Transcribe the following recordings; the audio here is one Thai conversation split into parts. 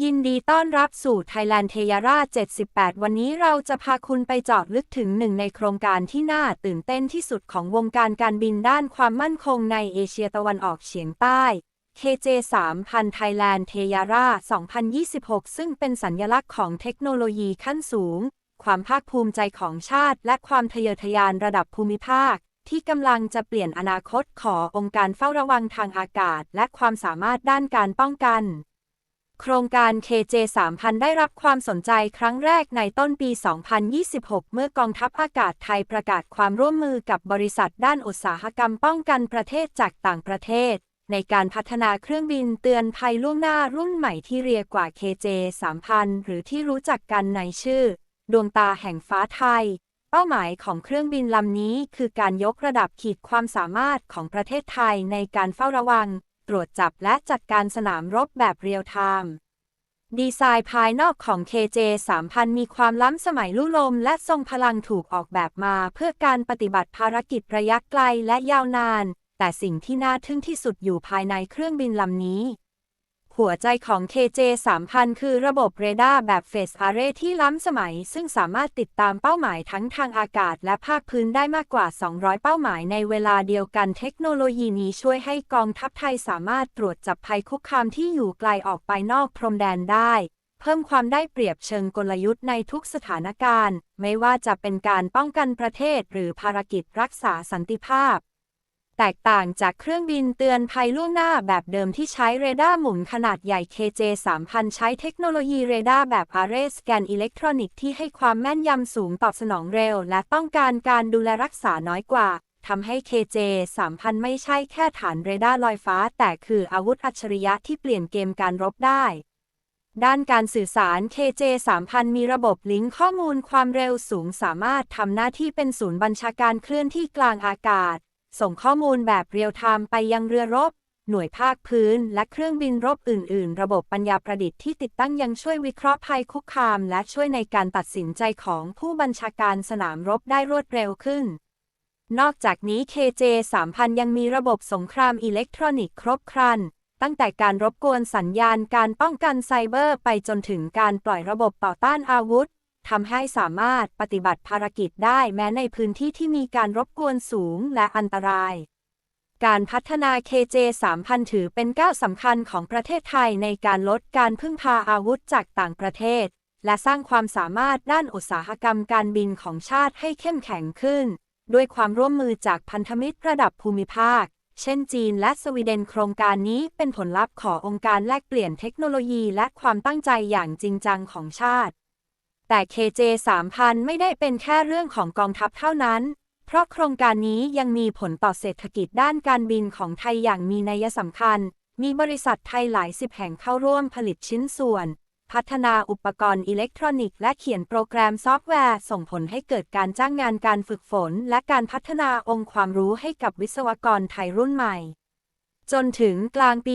ยินดีต้อนรับสู่ Thailand t e y a r a 78 วันนี้เราจะพาคุณไปเจาะลึกถึงหนึ่งในโครงการที่น่าตื่นเต้นที่สุดของวงการการบินด้านความมั่นคงในเอเชียตะวันออกเฉียงใต้ KJ 3000 Thailand t e y a r a 2026 ซึ่งเป็นสัญญลักษณ์ของเทคโนโลยีขั้นสูง ความภาคภูมิใจของชาติ และความทะเยอทะยานระดับภูมิภาค ที่กำลังจะเปลี่ยนอนาคตขององค์การเฝ้าระวังทางอากาศ และความสามารถด้านการป้องกัน โครงการ KJ 3000 ได้รับความสนใจครั้งแรกในต้นปี 2026 เมื่อกองทัพอากาศไทยประกาศความร่วมมือกับบริษัทด้านอุตสาหกรรมป้องกันประเทศจากต่างประเทศ ในการพัฒนาเครื่องบินเตือนภัยล่วงหน้ารุ่นใหม่ที่เรียกว่า KJ 3000 หรือที่รู้จักกันในชื่อ ดวงตาแห่งฟ้าไทย เป้าหมายของเครื่องบินลำนี้คือการยกระดับขีดความสามารถของประเทศไทยในการเฝ้าระวัง ตรวจจับและจัดการสนามรบแบบเรียลไทม์ดีไซน์ภายนอกของ KJ 3000 มีความล้ำสมัยลุ่ลม และทรงพลังถูกออกแบบมา เพื่อการปฏิบัติภารกิจระยะไกลและยาวนาน แต่สิ่งที่น่าทึ่งที่สุดอยู่ภายในเครื่องบินลำนี้ หัวใจของ KJ 3000 คือระบบเรดาร์แบบ Phase Array ที่ล้ำสมัย ซึ่งสามารถติดตามเป้าหมายทั้งทางอากาศและภาคพื้นได้มากกว่า 200 เป้าหมายในเวลาเดียวกัน เทคโนโลยีนี้ช่วยให้กองทัพไทยสามารถตรวจจับภัยคุกคามที่อยู่ไกลออกไปนอกพรมแดนได้ เพิ่มความได้เปรียบเชิงกลยุทธ์ในทุกสถานการณ์ ไม่ว่าจะเป็นการป้องกันประเทศหรือภารกิจรักษาสันติภาพ แตกต่างจากเครื่องบินเตือนภัยล่วงหน้าแบบเดิมที่ใช้เรดาร์หมุนขนาดใหญ่ KJ 3000 ใช้เทคโนโลยีเรดาร์แบบ Array Scan อิเล็กทรอนิกส์ที่ให้ความแม่นยำสูงตอบสนองเร็ว และต้องการการดูแลรักษาน้อยกว่าทำให้ KJ 3000 ไม่ใช่แค่ฐานเรดาร์ลอยฟ้า แต่คืออาวุธอัจฉริยะที่เปลี่ยนเกมการรบได้ด้านการสื่อสาร KJ 3000 มีระบบลิงก์ข้อมูลความเร็วสูงสามารถทำหน้าที่เป็นศูนย์บัญชาการเคลื่อนที่กลางอากาศ ส่งข้อมูลแบบเรียลไทม์ไปยังเรือรบ หน่วยภาคพื้น และเครื่องบินรบอื่น ๆ ระบบปัญญาประดิษฐ์ที่ติดตั้งยังช่วยวิเคราะห์ภัยคุกคาม และช่วยในการตัดสินใจของผู้บัญชาการสนามรบได้รวดเร็วขึ้น นอกจากนี้ KJ 3000 ยังมีระบบสงครามอิเล็กทรอนิกส์ครบครัน ตั้งแต่การรบกวนสัญญาณการป้องกันไซเบอร์ไปจนถึงการปล่อยระบบต่อต้านอาวุธ ทำให้สามารถปฏิบัติภารกิจได้แม้ในพื้นที่ที่มีการรบกวนสูงและอันตราย การพัฒนา KJ 3000 ถือเป็นก้าวสำคัญของประเทศไทยในการลดการพึ่งพาอาวุธจากต่างประเทศ และสร้างความสามารถด้านอุตสาหกรรมการบินของชาติให้เข้มแข็งขึ้น ด้วยความร่วมมือจากพันธมิตรระดับภูมิภาคเช่นจีนและสวีเดนโครงการนี้เป็นผลลัพธ์ขององค์การแลกเปลี่ยนเทคโนโลยีและความตั้งใจอย่างจริงจังของชาติ แต่ KJ 3000 ไม่ได้เป็นแค่เรื่องของกองทัพเท่านั้น เพราะโครงการนี้ยังมีผลต่อเศรษฐกิจด้านการบินของไทยอย่างมีนัยสำคัญ มีบริษัทไทยหลายสิบแห่งเข้าร่วมผลิตชิ้นส่วน พัฒนาอุปกรณ์อิเล็กทรอนิกส์และเขียนโปรแกรมซอฟต์แวร์ ส่งผลให้เกิดการจ้างงานการฝึกฝน และการพัฒนาองค์ความรู้ให้กับวิศวกรไทยรุ่นใหม่ จนถึงกลางปี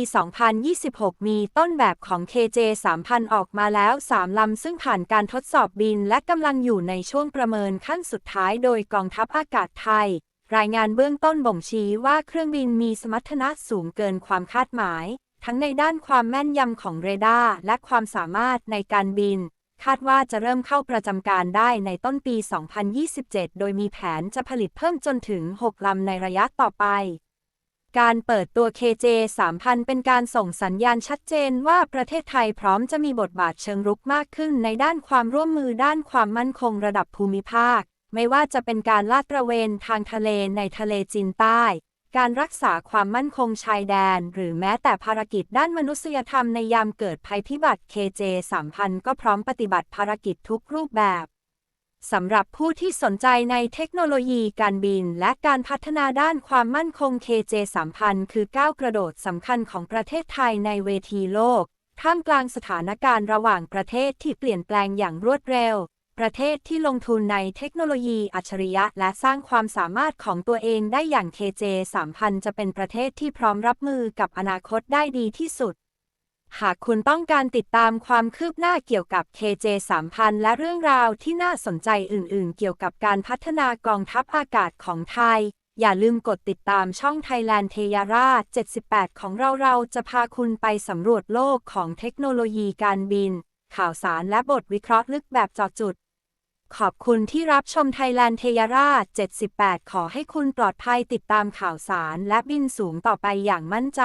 2026 มีต้นแบบของ KJ 3000 ออกมาแล้ว 3 ลำ ซึ่งผ่านการทดสอบบินและกำลังอยู่ในช่วงประเมินขั้นสุดท้ายโดยกองทัพอากาศไทย รายงานเบื้องต้นบ่งชี้ว่าเครื่องบินมีสมรรถนะสูงเกินความคาดหมาย ทั้งในด้านความแม่นยำของเรดาร์และความสามารถในการบิน คาดว่าจะเริ่มเข้าประจำการได้ในต้นปี 2027 โดยมีแผนจะผลิตเพิ่มจนถึง 6 ลำในระยะต่อไป การเปิดตัว KJ 3000 เป็นการส่งสัญญาณชัดเจนว่าประเทศไทยพร้อมจะมีบทบาทเชิงรุกมากขึ้นในด้านความร่วมมือด้านความมั่นคงระดับภูมิภาค ไม่ว่าจะเป็นการลาดตระเวนทางทะเลในทะเลจีนใต้ การรักษาความมั่นคงชายแดน หรือแม้แต่ภารกิจด้านมนุษยธรรมในยามเกิดภัยพิบัติ KJ 3000 ก็พร้อมปฏิบัติภารกิจทุกรูปแบบ สำหรับผู้ที่สนใจในเทคโนโลยีการบิน และการพัฒนาด้านความมั่นคง KJ 3000คือก้าวกระโดดสำคัญของประเทศไทยในเวทีโลก ท่ามกลางสถานการณ์ระหว่างประเทศที่เปลี่ยนแปลงอย่างรวดเร็ว ประเทศที่ลงทุนในเทคโนโลยีอัจฉริยะ และสร้างความสามารถของตัวเองได้อย่าง KJ 3000จะเป็นประเทศที่พร้อมรับมือกับอนาคตได้ดีที่สุด หากคุณต้องการติดตามความคืบหน้าเกี่ยวกับ KJ 3000 และเรื่องราวที่น่าสนใจอื่น ๆ เกี่ยวกับการพัฒนากองทัพอากาศของไทย อย่าลืมกดติดตามช่อง Thailand t e y a r a 78 ของเราเราจะพาคุณไปสำรวจโลกของเทคโนโลยีการบิน ข่าวสารและบทวิเคราะห์ลึกแบบเจาะจุด ขอบคุณที่รับชม Thailand t e y a r a 78 ขอให้คุณปลอดภัยติดตามข่าวสารและบินสูงต่อไปอย่างมั่นใจ